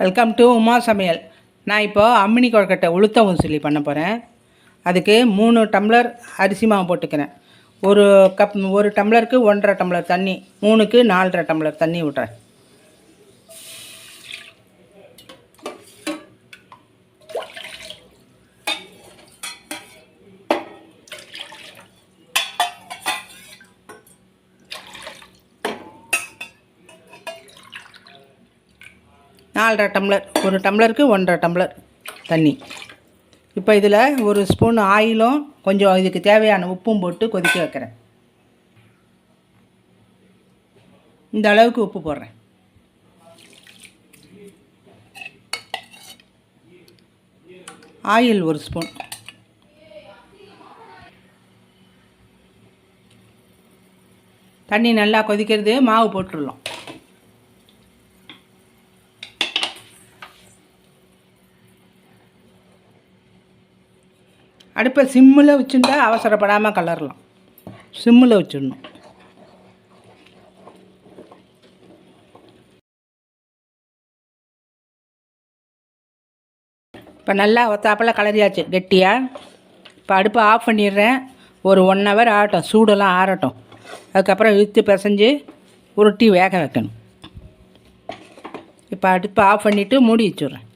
Welcome to Uma சமையல். நான் இப்போ அம்மினி கொழுக்கட்டை உளுத்தவும் சொல்லி பண்ண போகிறேன் அதுக்கு மூணு டம்ளர் அரிசி மாவு போட்டுக்கிறேன். ஒரு கப் ஒரு டம்ளருக்கு ஒன்றரை டம்ளர் தண்ணி மூணுக்கு நாலரை டம்ளர் தண்ணி விட்றேன் நாலரை டம்ளர் ஒரு டம்ளருக்கு ஒன்றரை டம்ளர் தண்ணி. இப்போ இதில் ஒரு ஸ்பூன் ஆயிலும் கொஞ்சம் இதுக்கு தேவையான உப்பும் போட்டு கொதிக்க வைக்கிறேன். இந்த அளவுக்கு உப்பு போடுறேன். ஆயில் ஒரு ஸ்பூன். தண்ணி நல்லா கொதிக்கிறது மாவு போட்டுடலாம். அடுப்பை சிம்மில் வச்சுருந்தா அவசரப்படாமல் கலரலாம். சிம்மில் வச்சிடணும். இப்போ நல்லா ஒத்தாப்பில் கலரியாச்சு. கெட்டியாக இப்போ அடுப்பை ஆஃப் பண்ணிடுறேன். ஒரு ஒன் ஹவர் ஆகட்டும். சூடெல்லாம் ஆறட்டும். அதுக்கப்புறம் இழுத்து பிசைஞ்சு உருட்டி வேக வைக்கணும். இப்போ அடுப்பை ஆஃப் பண்ணிவிட்டு மூடி வச்சுட்றேன்.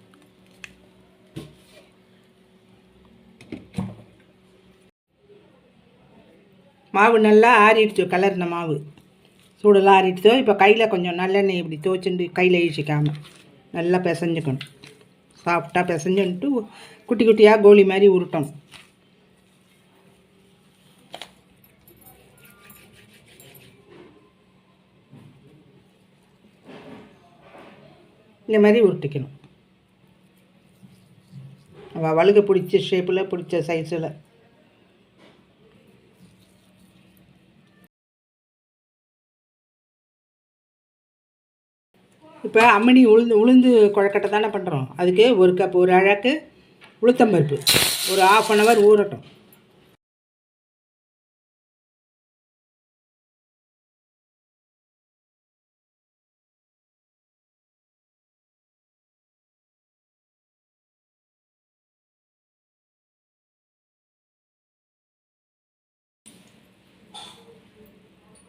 மாவு நல்லா ஆறிடுச்சு கலர்ன மாவு. சூடெல்லாம் ஆறிடுச்சோ. இப்போ கையில் கொஞ்சம் நல்லெண்ணெய் இப்படி துவச்சுட்டு கையில் இழிச்சிக்காமல் நல்லா பிசைஞ்சுக்கணும். சாஃப்டாக பிசைஞ்சுன்ட்டு குட்டி குட்டியாக கோலி மாதிரி உருட்டணும். இந்த மாதிரி உருட்டிக்கணும். வழுக பிடிச்ச ஷேப்பில் பிடிச்ச சைஸில் இப்போ அம்மணி உளுந்து உளுந்து குழக்கட்டை தானே பண்ணுறோம் அதுக்கு ஒரு கப் ஒரு அழகு உளுத்தம்பருப்பு ஒரு ஆஃப் அன் ஹவர் ஊறட்டும்.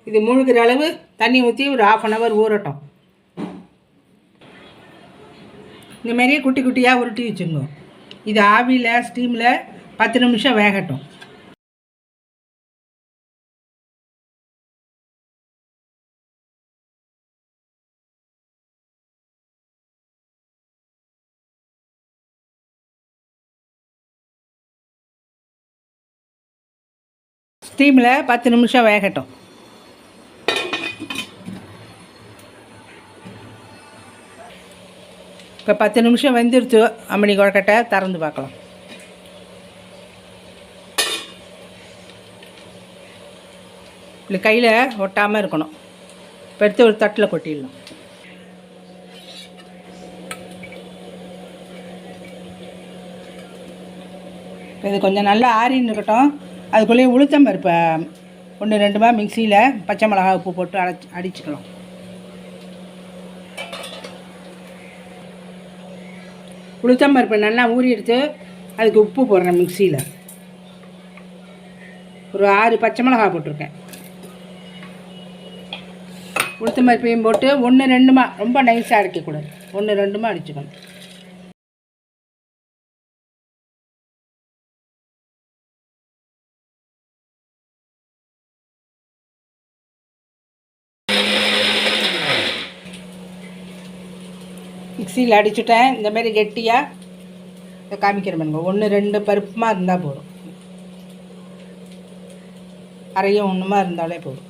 இது மூழ்கிற அளவு தண்ணி ஊற்றி ஒரு ஆஃப் அன் ஹவர் ஊறட்டும். இந்த மாதிரியே குட்டி குட்டியாக உருட்டி வச்சுங்க இது ஆவியில் ஸ்டீமில் பத்து நிமிஷம் வேகட்டும். ஸ்டீமில் பத்து நிமிஷம் வேகட்டும். இப்போ பத்து நிமிஷம் வெந்துருச்சு. அம்மணி கொழக்கட்டை திறந்து பார்க்கலாம். இப்படி கையில் ஒட்டாமல் இருக்கணும். இப்போ எடுத்து ஒரு தட்டில் கொட்டிடலாம். இது கொஞ்சம் நல்லா ஆறின்னு இருக்கட்டும். அதுக்குள்ளேயே உளுத்தம் பருப்பை ஒன்று ரெண்டுமா மிக்சியில் பச்சை மிளகா உப்பு போட்டு அரைச்சி அடிச்சுக்கலாம். உளுத்தம் பருப்பு நல்லா ஊறி எடுத்து அதுக்கு உப்பு போடுறேன் மிக்சியில். ஒரு ஆறு பச்சை மிளகா போட்டிருக்கேன். உளுத்தம் பருப்பையும் போட்டு ஒன்று ரெண்டுமா ரொம்ப நைஸாக அடிக்கக்கூடாது ஒன்று ரெண்டுமா அடிச்சுக்கணும். மிக்சியில் அடிச்சுட்டேன். இந்த மாதிரி கெட்டியாக இதை காமிக்கிறேன் பாருங்க. ஒன்று ரெண்டு பருப்புமா இருந்தால் போதும். அரையும் ஒன்றுமா இருந்தாலே போதும்.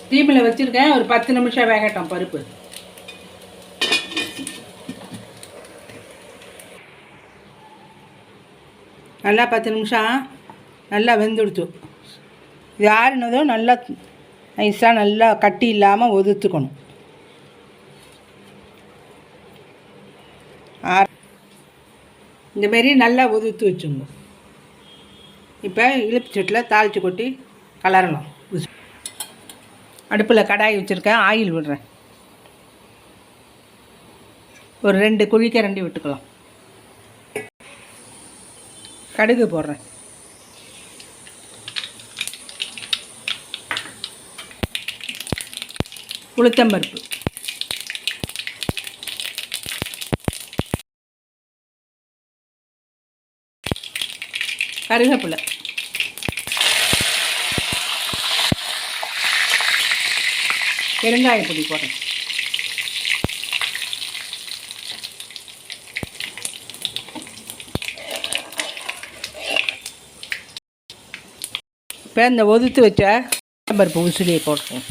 ஸ்டீமில் வச்சுருக்கேன். ஒரு பத்து நிமிஷம் வேகட்டும் பருப்பு. நல்லா பத்து நிமிஷம் நல்லா வெந்துடுச்சு இது ஆறுனதும் நல்லா நைஸாக நல்லா கட்டி இல்லாமல் ஒதுத்துக்கணும். இந்தமாரி நல்லா ஒதுத்து வச்சுங்க. இப்போ இழுப்பு சட்டில் தாளித்து கொட்டி கலரணும். அடுப்பில் கடாய் வச்சுருக்கேன் ஆயில் விடுறேன். ஒரு ரெண்டு குழிக்க ரெண்டு விட்டுக்கலாம். கடுகு போடுறேன். உளுத்தம்பருப்பு. கருவேப்பிலை பெருங்காய பொடி போடுறேன். இப்போ இந்த ஒதுத்து வச்ச பருப்பு உசிலியை போட்டுருவோம்.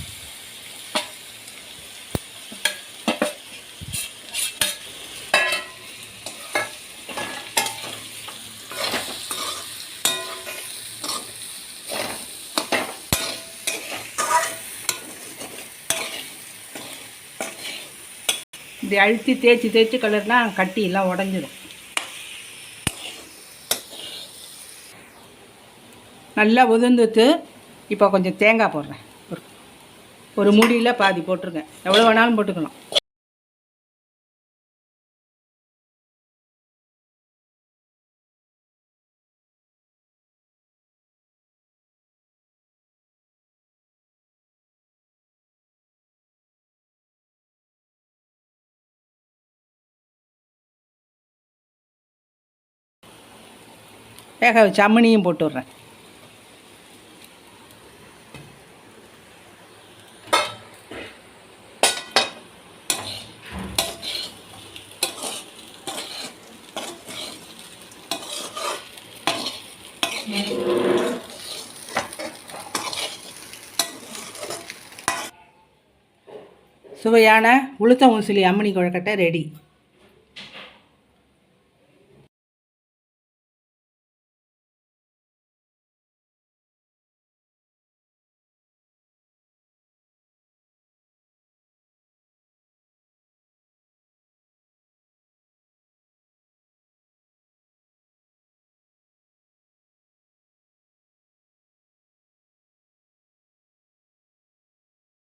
இப்படி அழுத்தி தேய்ச்சி தேய்ச்சி கலர்னா கட்டி எல்லாம் நல்லா உதிர்ந்துட்டு இப்போ கொஞ்சம் தேங்காய் போடுறேன். ஒரு ஒரு மூடியில் பாதி போட்டிருக்கேன். எவ்வளோ வேணாலும் போட்டுக்கலாம். வேக வச்சு அம்மனியும் போட்டுடுறேன் சுவையான உளுத்த ஊசிலி அம்மணி கொழக்கட்டை ரெடி